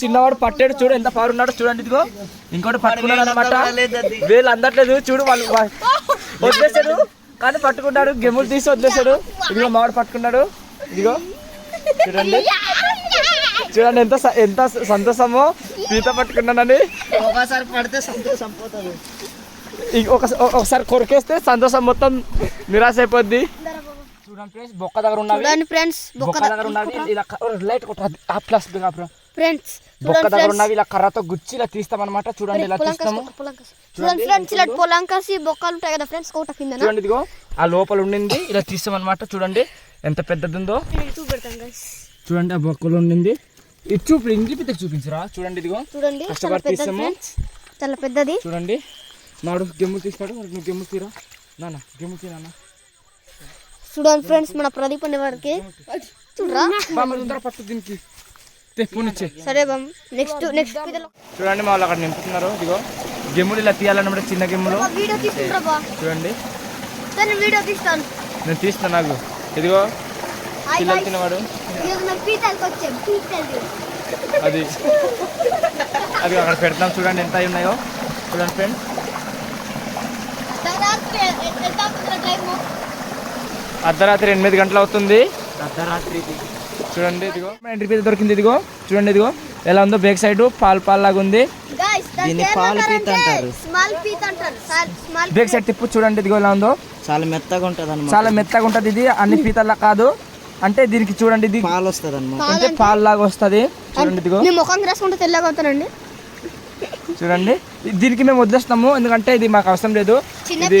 చిన్నవాడు పట్టాడు చూడు ఎంత పవర్ ఉన్నాడో చూడండి ఇదిగో. ఇంకోటి పట్టుకున్నాడు అనమాట వీళ్ళు అందట్లేదు చూడు వాళ్ళు వదిలేశాడు. కానీ పట్టుకున్నాడు గెములు తీసి వదిలేశాడు. ఇదిగో మావాడు పట్టుకున్నాడు. ఇదిగో. చూడండి. చూడండి ఎంత ఎంత సంతోషమో పీత పట్టుకున్నానని. ఒకసారి పడితే సంతోషం పోతుంది. ఒకసారి కొరికేస్తే సంతోషం మొత్తం నిరాశ అయిపోద్ది. చూడండి ఫ్రెండ్స్ బొక్క దగ్గర చూడండి ఫ్రెండ్స్ బొక్క దగ్గర ఉన్నవి. ఇలా లైట్ కొట్టు. అది ఆ ప్లస్ బిగా బ్రో. ఫ్రెండ్స్ బొక్క దగ్గర ఉన్నవి ఇలా కర్రతో గుచ్చి ఇలా తీస్తాం అనమాట చూడండి ఇలా తీస్తాము చూడండి ఫ్రెండ్స్ ఇలా పొలంకాసి బొక్కలు ఉంటాయి కదా ఫ్రెండ్స్ కోట కింద చూడండి ఇదిగో ఆ లోపల ఉండింది ఇలా తీస్తాం అనమాట చూడండి ఎంత పెద్దది ఉందో. చూడండి ఆ బొక్కలో ఉండింది. ఇది చూపి ఇంటి చూపించరా? చూడండి ఇదిగో చూడండి కష్టపడి ఫ్రెండ్స్ చాలా పెద్దది. చూడండి నాడు గెమ్ము తీస్తాడు నువ్వు గెమ్ము తీరా? నాన్న గెమ్ము తీ నాన్న? చూడండి ఫ్రెండ్స్ మన ప్రదీప్ అనే వారికి చూడరా? పట్టు దీనికి. సరే బామ్ నెక్స్ట్ నెక్స్ట్ వీడియోలో చూడండి మా వాళ్ళు అక్కడ నింపుతున్నారు. ఇదిగో గెమ్ములు ఇలా తీయాలన్నమాట చిన్న గెమ్ములు చూడండి. సరే వీడియో తీస్తాను. నేను తీస్తాను నాకు. ఇదిగో పిల్లలు. తినవాడు. అది. అది అక్కడ పెడతాం చూడండి ఎంత అయి ఉన్నాయో. చూడండి ఫ్రెండ్ అర్ధరాత్రి ఎనిమిది గంటలు అవుతుంది. అర్ధరాత్రి చూడండి ఇదిగో. ఎంట్రీ పీత దొరికింది ఇదిగో. చూడండి ఇదిగో. ఎలా ఉందో బేక్ సైడ్ పాలు పాలు లాగా ఉంది. దీన్ని పాలు పీత అంటారు. స్మాల్ పీత అంటారు. స్మాల్ బేక్ సైడ్ తిప్పు చూడండి ఇదిగో ఎలా ఉందో. చాలా మెత్తగా ఉంటది చాలా మెత్తగా ఉంటది ఇది. అన్ని పీతల్లా కాదు. అంటే దీనికి చూడండి ఇది పాలు వస్తుంది అంటే పాలు లాగా వస్తుంది. చూడండి ఇదిగో. మీ ముఖం రాసుకుంటే తెల్లగా అవుతానండి చూడండి. దీనికి మేము వదిలేస్తాము ఎందుకంటే ఇది మాకు అవసరం లేదు. ఇది.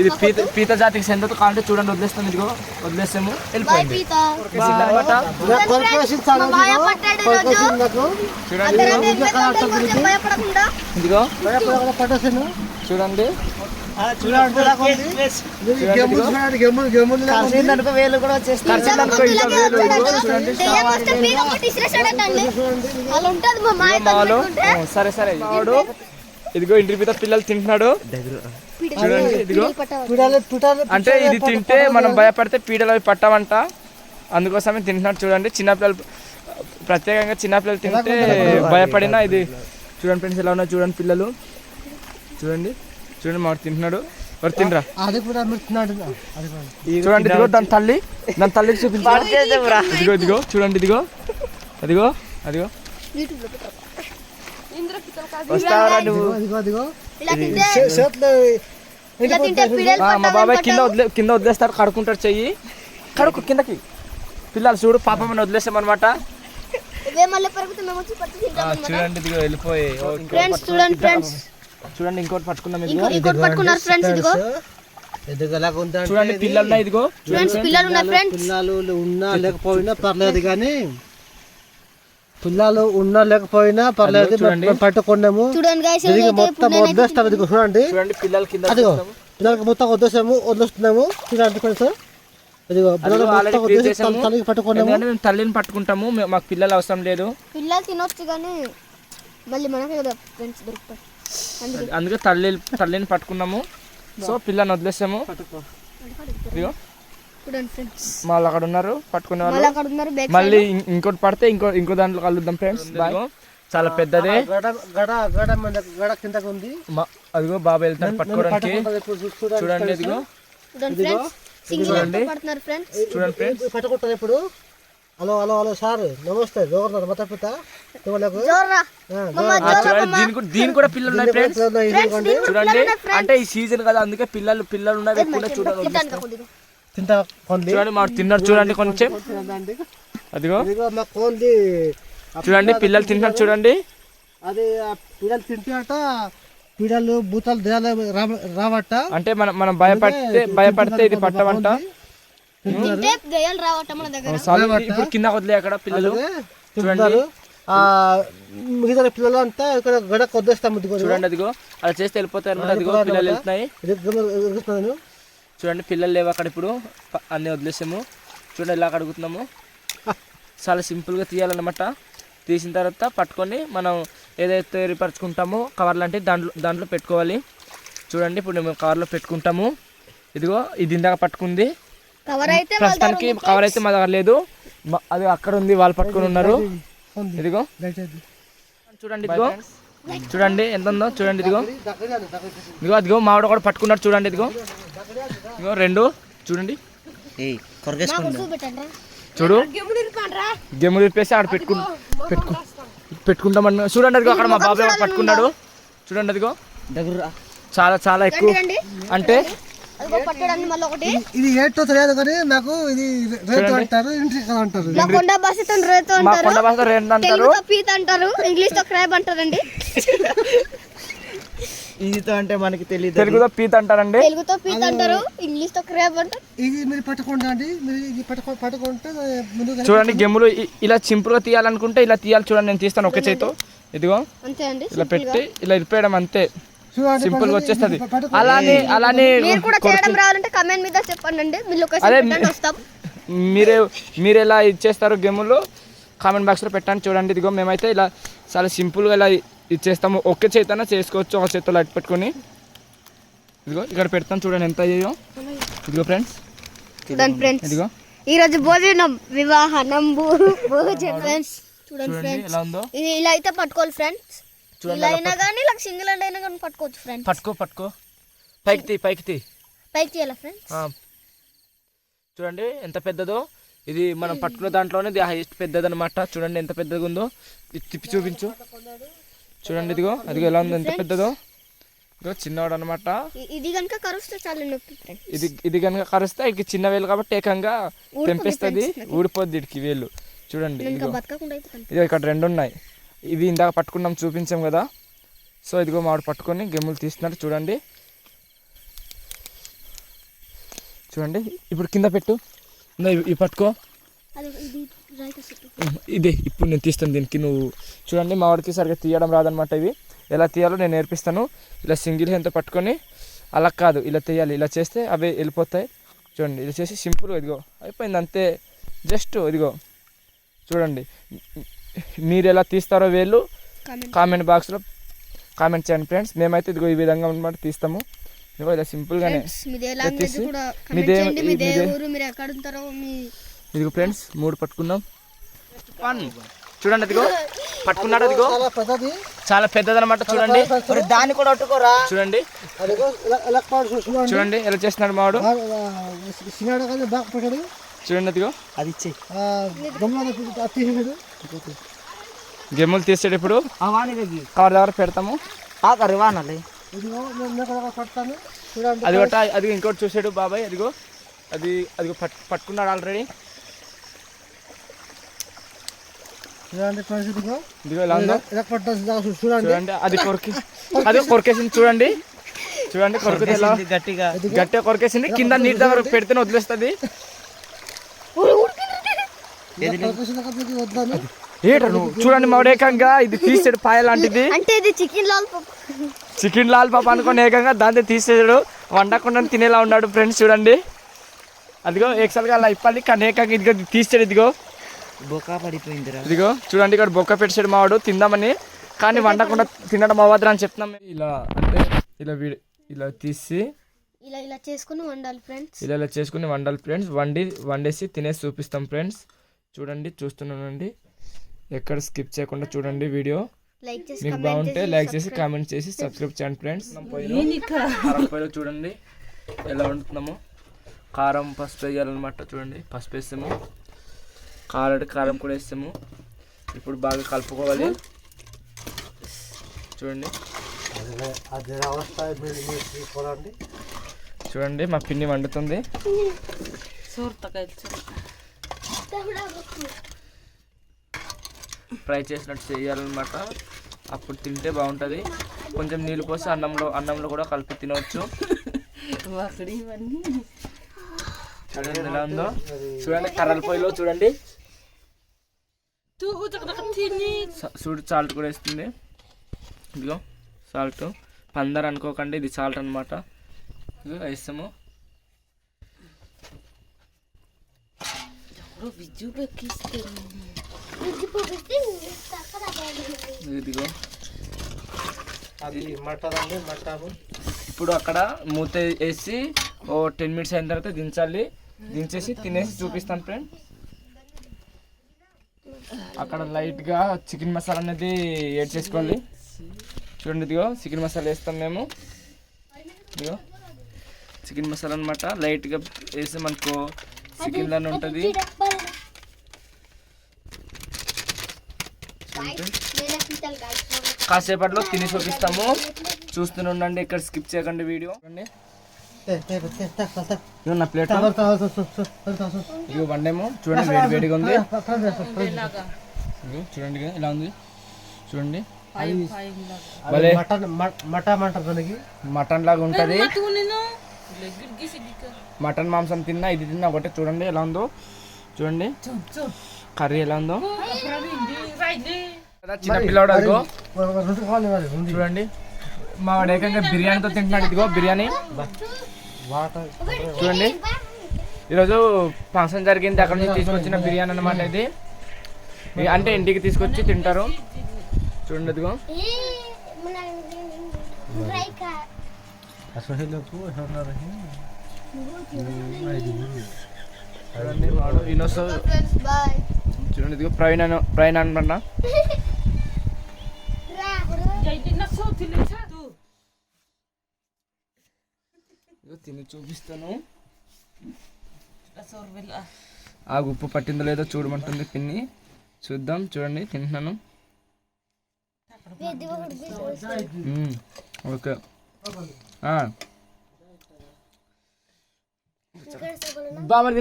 ఇది పీత పీత జాతికి చెందదు కాబట్టి చూడండి వదిలేస్తాం ఇదిగో వదిలేస్తాము బాయ్ వెళ్ళిపోయింది. చూడండి. ఇదిగో చూడండి. వేలు కూడా సరే సరే. వాడు ఇదిగో ఇంటి మీద పిల్లలు తింటున్నాడు. చూడండి ఇదిగో. అంటే ఇది తింటే మనం భయపడితే పీడలు అవి పట్టమంట అందుకోసమే తింటున్నాడు చూడండి. చిన్నపిల్లలు ప్రత్యేకంగా చిన్నపిల్లలు తింటే భయపడినా ఇది. చూడండి ఫ్రెండ్స్ ఎలా ఉన్నారు చూడండి పిల్లలు. చూడండి. చూడండి మాకు తింటున్నాడు. వాడు తినరా? అది కూడా చూడండి ఇదిగో దాని తల్లి. దాని తల్లికి చూపించు. ఇదిగో ఇదిగో చూడండి ఇదిగో. అదిగో అదిగో. వస్తావరా నువ్వు. మా బాబాయ్ కింద. వదిలే కింద వదిలేస్తాడు కడుక్కుంటాడు చెయ్యి. కడుకు కిందకి. పిల్లలు చూడు పాపం అని వదిలేసామన్నమాట. ఇవే మళ్ళీ పెరుగుతుంది మేము వచ్చి పట్టి తింటాం అన్నమాట. చూడండి ఇదిగో వెళ్ళిపోయి. ఫ్రెండ్స్. చూడండి ఫ్రెండ్స్ చూడండి ఇంకోటి పట్టుకున్నాం ఇదిగో. ఇంకో ఇంకోటి పట్టుకున్నారు ఫ్రెండ్స్ ఇదిగో. చూడండి పిల్లలు ఉన్నాయి ఇదిగో. ఫ్రెండ్స్ పిల్లలు ఉన్నారు ఫ్రెండ్స్ పిల్లలు ఉన్నా లేకపోయినా పర్లేదు కానీ. పిల్లలు ఉన్నా లేకపోయినా పర్లేదు పట్టుకున్నాము. చూడండి మొత్తం వదిలేస్తాం ఇదిగో చూడండి. చూడండి పిల్లలు కింద అదిగో వదిలేస్తాము. పిల్లలకి మొత్తం వదిలేసాము వదిలేస్తున్నాము. చూడండి ఫ్రెండ్స్ మేము తల్లిని పట్టుకుంటాము మాకు పిల్లలు అవసరం లేదు. పిల్లలు తినొచ్చు కానీ మళ్ళీ మనకే కదా ఫ్రెండ్స్ దొరుకుతాయి అందుకే. తల్లి తల్లిని పట్టుకున్నాము. సో పిల్లని వదిలేసాము. ఇదిగో. చూడండి ఫ్రెండ్స్ మా వాళ్ళు అక్కడ ఉన్నారు పట్టుకునే వాళ్ళు. మళ్ళీ మళ్ళీ ఇంకోటి పడితే ఇంకో ఇంకో దాంట్లో కలుద్దాం ఫ్రెండ్స్ బాయ్ చాలా పెద్దదే. గడ గడ గడ మన గడ కిందకు ఉంది. మా- అదిగో బాబా వెళ్తాడు పట్టుకోవడానికి. చూడండి చూడండి ఇదిగో. చూడండి. ఫ్రెండ్స్ సింగిల్ పడుతున్నారు ఫ్రెండ్స్ చూడండి ఫ్రెండ్స్ పట్టుకుంటారు ఇప్పుడు హలో హలో హలో సార్. నమస్తే. మమ్మ ఆ, చూడండి దీని కూడా దీని కూడా పిల్లలు ఉన్నాయి ఫ్రెండ్స్. చూడండి. అంటే ఈ సీజన్ కదా అందుకే పిల్లలు పిల్లలు ఉన్నాయి ఎక్కువ కొద్దిగా తింటా కొంది చూడండి మా తిన్నారు చూడండి కొంచెం. అదిగో. ఇదిగో మా కొంది చూడండి పిల్లలు తింటున్నారు చూడండి. అది ఆ పిల్లలు తింటే అట పిల్లలు భూతాలు రావట. అంటే మనం మనం భయపడితే భయపడితే ఇది పట్టమంట ఇప్పుడు కింద వదిలే అక్కడ పిల్లలు? ఆ మిగతా పిల్లలు అంతా ఇక్కడ గడ కొద్దేస్తాము ఇదిగో చూడండి అదిగో అలా చేస్తే వెళ్ళిపోతారు అన్నమాట అదిగో పిల్లలు వెళ్తున్నాయి. చూడండి పిల్లలు లేవు అక్కడ ఇప్పుడు. అన్నీ వదిలేసాము. చూడండి ఇలా అడుగుతున్నాము చాలా సింపుల్గా తీయాలన్నమాట. తీసిన తర్వాత పట్టుకొని మనం ఏదైతే ఏర్పరచుకుంటామో కవర్ లాంటివి దాంట్లో దాంట్లో పెట్టుకోవాలి. చూడండి ఇప్పుడు మేము కవర్లో పెట్టుకుంటాము. ఇదిగో ఇది ఇందాక పట్టుకుంది. ప్రస్తుతానికి కవర్ అయితే మా దగ్గర లేదు. అది అక్కడ ఉంది వాళ్ళు పట్టుకొని ఉన్నారు. ఇదిగో. చూడండి ఇదిగో. చూడండి ఎంత ఉందో చూడండి ఇదిగో. ఇదిగో అదిగో మామిడి కూడా పట్టుకున్నాడు చూడండి ఇదిగో. ఇదిగో రెండు. చూడండి. చూడు. గెమ్ము తిప్పేసి ఆడ పెట్టుకు పెట్టుకు పెట్టుకుంటామన్న చూడండి అదిగో అక్కడ మా బాబాయ్ పట్టుకున్నాడు. చూడండి అదిగో. దగ్గర. చాలా చాలా ఎక్కువ అంటే ఇది? ఏంటో తెలియదు కానీ నాకు ఇది రేటు అంటారు ఇంటి అంటారు? కొండ భాషతో రేతో మా అంటారు. కొండ భాష రెండు అంటారు. తెలుగుతో పీత అంటారు. ఇంగ్లీష్తో క్రాబ్ అంటారండి. ఇదితో అంటే మనకి తెలియదు తెలుగులో పీత అంటారండి. తెలుగుతో పీత అంటారు ఇంగ్లీష్తో క్రాబ్ అంటారు. ఇది మీరు పట్టుకోండి అండి. మీరు ఇది పట్టుకో పట్టుకుంటే చూడండి గెమ్ములు ఇలా సింపుల్గా తీయాలనుకుంటే ఇలా తీయాలి చూడండి నేను తీస్తాను ఒక చేతితో. ఇదిగో. అంతే అండి ఇలా పెట్టి ఇలా ఇరిపేయడం అంతే. సింపుల్గా వచ్చేస్తుంది. అలానే అలానే మీరు కూడా చేయడం రావాలంటే కమెంట్ మీద చెప్పండి అండి మీ అదే లొకేషన్ పెట్టండి వస్తాం. మీరే మీరు ఎలా ఇచ్చేస్తారు గేములు కామెంట్ బాక్స్లో పెట్టండి చూడండి. ఇదిగో మేమైతే ఇలా చాలా సింపుల్గా ఇలా ఇచ్చేస్తాము. ఒకే చేతన చేసుకోవచ్చు ఒక చేతితో లైట్ పెట్టుకొని. ఇదిగో ఇక్కడ పెడతాం చూడండి ఎంత అయ్యాయో. ఇదిగో ఫ్రెండ్స్ చూడండి ఫ్రెండ్స్ ఇదిగో. ఈ రోజు భోజనం వివాహనం భోజనం ఫ్రెండ్స్ చూడండి ఫ్రెండ్స్ ఎలా ఉందో. ఇది ఇలా అయితే పట్టుకోవాలి ఫ్రెండ్స్ చూడండి ఇలా అయినా కానీ ఇలా సింగిల్ హ్యాండ్ అయినా కానీ పట్టుకోవచ్చు ఫ్రెండ్స్ పట్టుకో పట్టుకో. పైకి తీ పైకి తీ. పైకి తీయాలా ఫ్రెండ్స్ ఆ. చూడండి ఎంత పెద్దదో. ఇది మనం పట్టుకున్న దాంట్లోనే ఇది హైయెస్ట్ పెద్దది అనమాట చూడండి ఎంత పెద్దగా ఉందో ఇది తిప్పి చూపించు. చూడండి ఇదిగో అదిగో ఎలా ఉంది ఎంత పెద్దదో. ఇదిగో చిన్నవాడు అనమాట ఇ- ఇది కనుక కరుస్తే చాలా నొప్పి ఫ్రెండ్స్ ఇది ఇది కనుక కరిస్తే ఇది చిన్న వేలు కాబట్టి ఏకంగా ఊడిపోద్ది తెంపేస్తుంది. ఊడిపోద్ది ఇడికి వేలు. చూడండి నేను ఇంకా ఇదిగో. బతకకుండా అయిపోతాను ఇదిగో ఇక్కడ రెండు ఉన్నాయి. ఇవి ఇందాక పట్టుకున్నాం చూపించాం కదా. సో ఇదిగో మామిడి పట్టుకొని గెమ్ములు తీస్తున్నారు చూడండి. చూడండి ఇప్పుడు కింద పెట్టు. ఇవి- పట్టుకో. ఇది ఇప్పుడు నేను తీస్తాను దీనికి నువ్వు చూడండి మా వాడికి సరిగ్గా తీయడం రాదనమాట ఇవి. ఎలా తీయాలో నేను నేర్పిస్తాను. ఇలా సింగిల్ హ్యాండ్తో పట్టుకొని అలా కాదు ఇలా తీయాలి ఇలా చేస్తే అవి వెళ్ళిపోతాయి. చూడండి ఇలా చేసి సింపుల్గా ఇదిగో అయిపోయింది అంతే. జస్ట్ ఇదిగో చూడండి. మీరు ఎలా తీస్తారో వేళ్ళు కామెంట్ బాక్స్లో కామెంట్ చేయండి ఫ్రెండ్స్ మేమైతే ఇదిగో ఈ విధంగా అనమాట తీస్తాము. ఇదిగో ఇలా సింపుల్గానే తీసి మీదే- ఇదిగో ఫ్రెండ్స్ మూడు పట్టుకున్నాం వన్ చూడండి ఇదిగో. పట్టుకున్నాడు ఇదిగో? చాలా పెద్దది. పెద్దదన్నమాట చూడండి. దాన్ని కూడా పట్టుకోరా? అదిగో చూడండి చూడండి ఎలా చేస్తున్నాడు మావాడు? చూడండి అదిగో. అది ఇచ్చే గెమ్ములు తీసాడు ఇప్పుడు. కవర్ దగ్గర పెడతాము. ఆకరి వానాలి అది ఒకట అది ఇంకోటి చూసాడు బాబాయ్ అదిగో. అది అదిగో పట్ పట్టుకున్నాడు ఆల్రెడీ చూడండి అది కొరికి అది కొరికేసింది చూడండి. చూడండి ఇది గట్టిగా. గట్టిగా కొరికేసింది. కింద నీటి దగ్గర పెడితేనే వదిలేస్తుంది. ఏట నువ్వు? చూడండి మావిడేకంగా ఇది తీసాడు పాయ లాంటిది. అంటే ఇది చికెన్ లాల్ చికెన్ లాల్ పాప అనుకుని ఏకంగా దాంతో తీసేసాడు. వండకుండా తినేలా ఉన్నాడు ఫ్రెండ్స్ చూడండి. అదిగో ఏకసారిగా అలా ఇప్పాలి కానీ ఏకంగా ఇదిగో తీసాడు ఇదిగో. బొకా పడిపోయిందిరా. ఇదిగో చూడండి ఇక్కడ బొక్క పెట్టాడు మావాడు తిందామని. కానీ వండకుండా తినడం అవ్వద్దు అని చెప్తున్నాం. ఇలా అంటే ఇలా వీడి ఇలా తీసి ఇలా ఇలా చేసుకుని వండాలి ఫ్రెండ్స్. ఇలా ఇలా చేసుకుని వండాలి ఫ్రెండ్స్. వండి వండేసి తినేసి చూపిస్తాం ఫ్రెండ్స్. చూడండి చూస్తున్నానండి. ఎక్కడ స్కిప్ చేయకుండా చూడండి వీడియో. లైక్ చేసి మీకు బాగుంటే లైక్ చేసి కామెంట్ చేసి సబ్స్క్రైబ్ చేయండి ఫ్రెండ్స్ కారం పొయ్యిలో చూడండి. ఎలా వండుతున్నాము. కారం పసుపు వేయాలన్నమాట చూడండి. పసుపు వేస్తాము కారం కారం కూడా వేస్తాము ఇప్పుడు బాగా కలుపుకోవాలి. చూడండి. చూడండి మా పిన్ని వండుతుంది. ఫ్రై చేసినట్టు చేయాలన్నమాట. అప్పుడు తింటే బాగుంటుంది. కొంచెం నీళ్ళు పోసి అన్నంలో అన్నంలో కూడా కలిపి తినవచ్చు చూడండి ఎలా ఉందో. చూడండి కర్రల పొయ్యిలో చూడండి. చూడు సాల్ట్ కూడా వేస్తుంది. ఇదిగో సాల్ట్. పందర్ అనుకోకండి ఇది సాల్ట్ అనమాట వేస్తాము. ఇదిగో అది మటన్ అండి మటన్ ఇప్పుడు అక్కడ మూత వేసి ఓ టెన్ మినిట్స్ అయిన తర్వాత దించాలి. దించేసి తినేసి చూపిస్తాను ఫ్రెండ్ అక్కడ లైట్గా చికెన్ మసాలా అనేది యాడ్ చేసుకోవాలి. చూడండి ఇదిగో చికెన్ మసాలా వేస్తాం మేము. ఇదిగో చికెన్ మసాలా అనమాట లైట్గా వేస్తే మనకు చికెన్ కాసేపట్లో తిని చూపిస్తాము. చూస్తూనే ఉండండి ఇక్కడ స్కిప్ చేయకండి వీడియో. నా ప్లేట్. ఇదిగో బండేమో. చూడండి వేడి వేడిగా ఉంది. చూడండి ఇలా ఉంది. చూడండి. అది భలే. మటన్ మ- మటన్ అంటారు దానికి. మటన్ లాగా ఉంటుంది. మటన్ మాంసం తిన్నా ఇది తిన్నా ఒకటే. చూడండి ఎలా ఉందో. చూడండి. కర్రీ ఎలా ఉందో చిన్న పిల్లవాడు అదిగో. చూడండి. మా వాడు ఏకంగా బిర్యానీతో తింటున్నాడు. ఇదిగో బిర్యానీ. వాటర్ చూడండి. ఈరోజు ఫంక్షన్ జరిగింది. అక్కడ నుంచి తీసుకొచ్చిన బిర్యానీ అన్నమాట ఇది. అంటే ఇంటికి తీసుకొచ్చి తింటారు. చూడండి ఇదిగో అసలు వాడు చూడండి ఇదిగో ప్రవీణ్ ప్రవీణ్ తిని చూపిస్తాను. ఆ ఉప్పు పట్టిందో లేదో చూడమంటుంది పిన్ని. చూద్దాం చూడండి తింటున్నాను. ఓకే. ఆ. బా మరి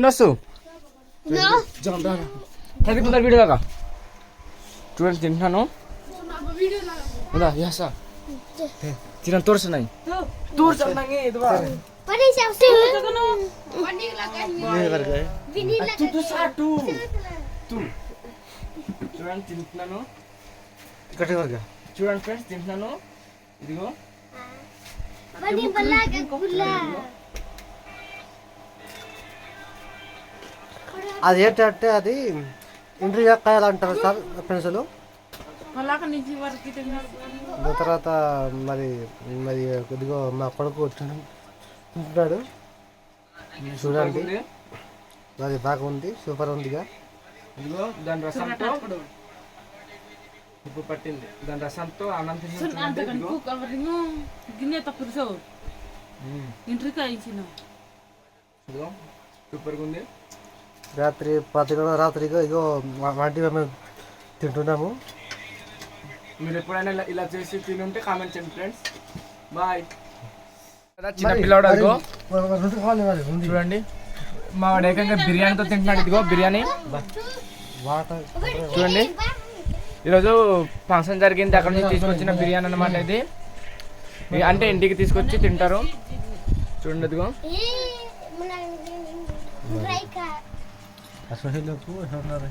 ప్రదీప్ ముందర వీడియో దాకా చూడండి తింటున్నాను. యాసా తిన బా. చూడండి తింటున్నాను. ఇక్కడ చూడండి ఫ్రెండ్స్ తింటున్నాను. ఇదిగో. అది ఏంటంటే అది ఇంద్రియ కాయలు అంటారు సార్ పెన్సిల్. దాని తర్వాత మరి మరి కొద్దిగా మా కొడుకు తింటున్నాడు. చూడండి. ఉంది. అది బాగుంది సూపర్ ఉందిగా. ఇదిగో దాని రసంతో ఉప్పు పట్టింది. దాని రసంతో. ఇదిగో సూపర్గా ఉంది. రాత్రి పది గంటల రాత్రిగా ఇగో ఇంటి మేము తింటున్నాము. మీరు ఎప్పుడైనా ఇలా- ఇలా చేసి తిని ఉంటే కామెంట్ చేయండి ఫ్రెండ్స్ బాయ్ చిన్న పిల్లవాడు అదిగో. చూడండి. మా వాడు ఏకంగా బిర్యానీతో తింటున్నాడు ఇదిగో బిర్యానీ. చూడండి. ఈరోజు ఫంక్షన్ జరిగింది అక్కడ నుంచి తీసుకొచ్చిన బిర్యానీ అన్నమాట ఇది. అంటే ఇంటికి తీసుకొచ్చి తింటారు. చూడండి ఇదిగో. అసలు ఉన్నారు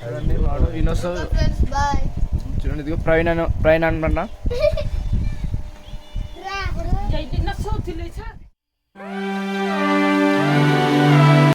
చూడండి వాడు ఇనోసో బాయ్ చూడండి ఇదిగో ప్రవీణ్ అన్న ప్రవీణ్ అనమాట